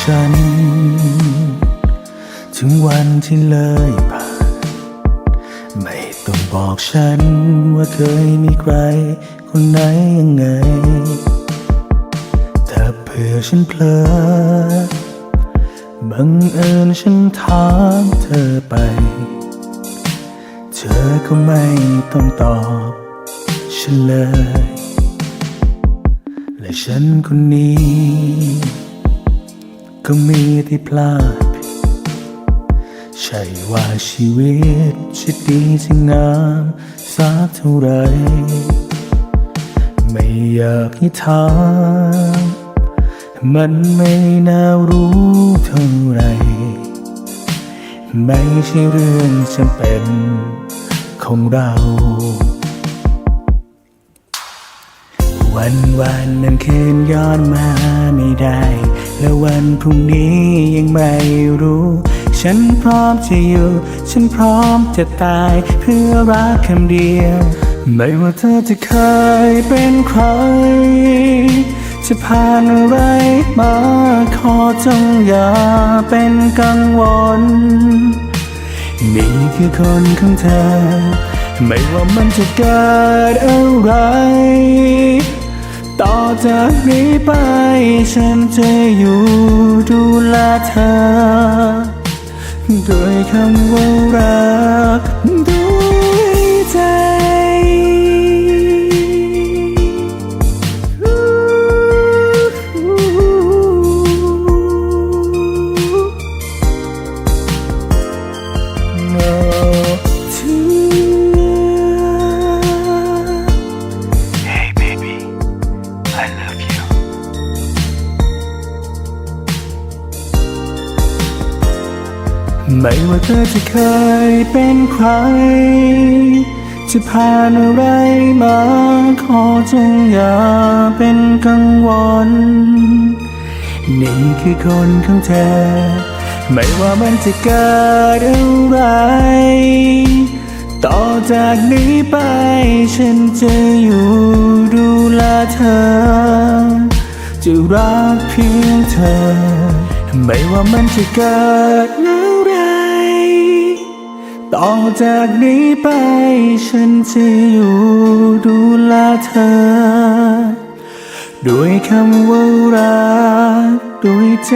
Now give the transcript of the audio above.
ฉัน ถึงวันที่เลยผ่าน ไม่ต้องบอกฉันว่าเคยมีใคร คนไหนยังไง ถ้าเผื่อฉันเพลอบังเอิญฉันถามเธอไป เธอก็ไม่ต้องตอบฉันเลย และฉันคนนี้ ก็มีที่พลาดผิดใช่ว่าชีวิตจะดีจะงามสักเท่าไร ไม่อยากให้ถามมันไม่น่ารู้เท่าไร ไม่ใช่เรื่องจำเป็นของเรา วันวันนั้นคืนย้อนมาไม่ได้ และวันพรุ่งนี้ยังไม่รู้ ฉันพร้อมจะอยู่ ฉันพร้อมจะตายเพื่อรักคำเดียว ไม่ว่าเธอจะเคยเป็นใคร จะผ่านอะไรมาขอจงอย่าเป็นกังวล นี่คือคนของเธอ ไม่ว่ามันจะเกิดอะไร จากนี้ไป ฉันจะอยู่ดูแลเธอ ด้วยคำว่ารัก ไม่ว่าเธอจะเคยเป็นใคร จะผ่านอะไรมาขอจงอย่าเป็นกังวล นี่คือคนของเธอ ไม่ว่ามันจะเกิดอะไร ต่อจากนี้ไปฉันจะอยู่ดูแลเธอ จะรักเพียงเธอ ไม่ว่ามันจะเกิดอะไร ต่อจากนี้ไปฉันจะอยู่ดูแลเธอ ด้วยคำว่ารักด้วยใจ